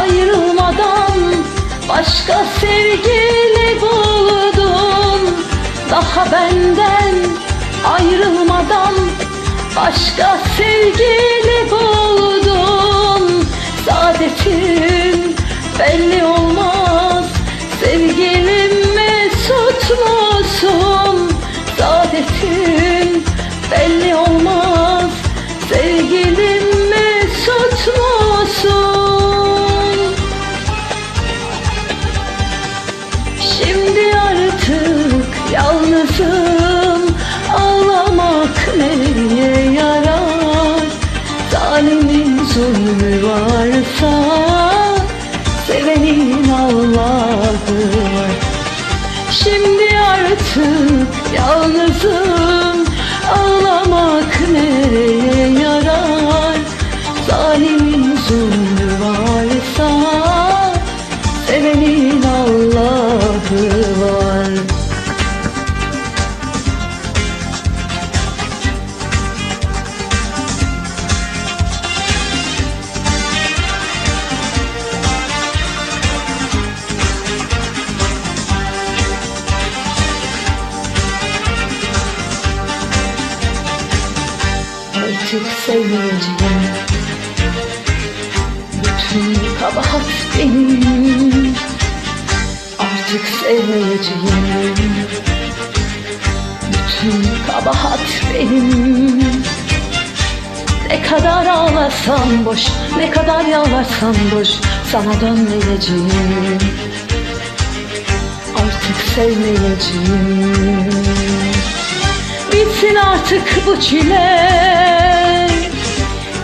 ayrılmadan Başka sevgili buldum Daha benden ayrılmadan Başka sevgili buldum Saadetin belli olmaz Sevgilim mesut musun? Saadetin belli olmaz Şimdi artık yalnızım. Ağlamak nereye yarar? Zalimin zulmü Artık sevmeyeceğim Bütün kabahat benim. Artık sevmeyeceğim. Bütün kabahat benim. Ne kadar ağlasam boş Ne kadar yalvarsam boş Sana dönmeyeceğim. Artık sevmeyeceğim. Bitsin artık bu çile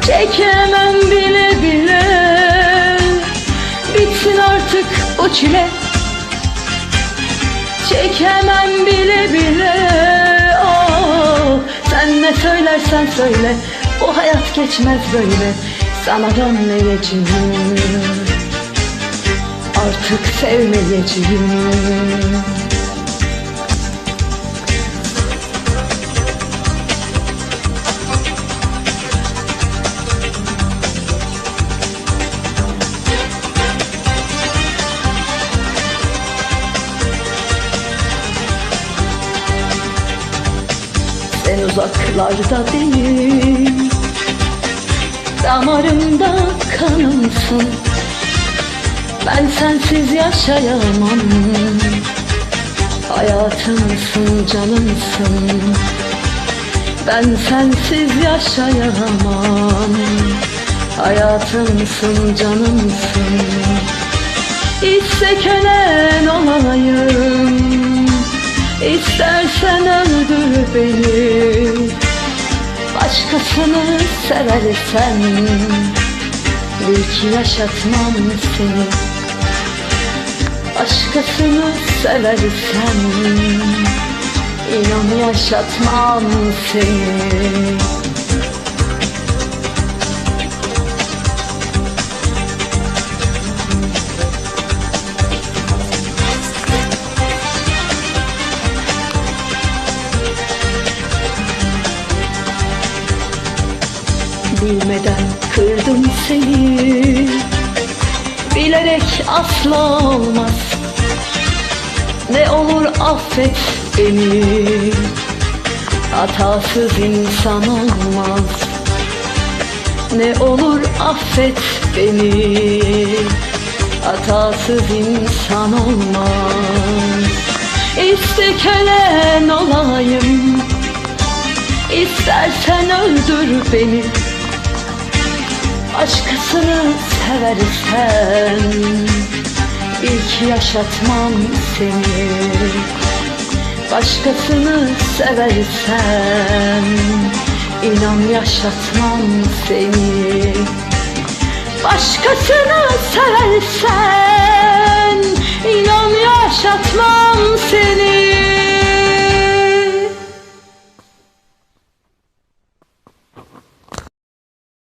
Çekemem bile bile. Bitsin artık bu çile. Çekemem bile bile. Oh, Sen ne söylersen söyle. Bu hayat geçmez böyle. Sana dönmeyeceğim. Artık sevmeyeceğim Sen uzaklarda değil. Damarımda kanımsın. Ben sensiz yaşayamam. Hayatımsın canımsın. Ben sensiz yaşayamam. Hayatımsın canımsın. İste kölen olayım İstersen öldür beni. Başkasını seversen Bil ki yaşatmam seni. Başkasını seversen İnan yaşatmam seni Bilmeden kırdım seni. Bilerek asla olmaz. Ne olur affet beni. Hatasız insan olmaz. Ne olur affet beni. Hatasız insan olmaz. İste kölen olayım. İstersen öldür beni Başkasını seversen Bil ki yaşatmam seni. Başkasını seversen İnan yaşatmam seni. Başkasını seversen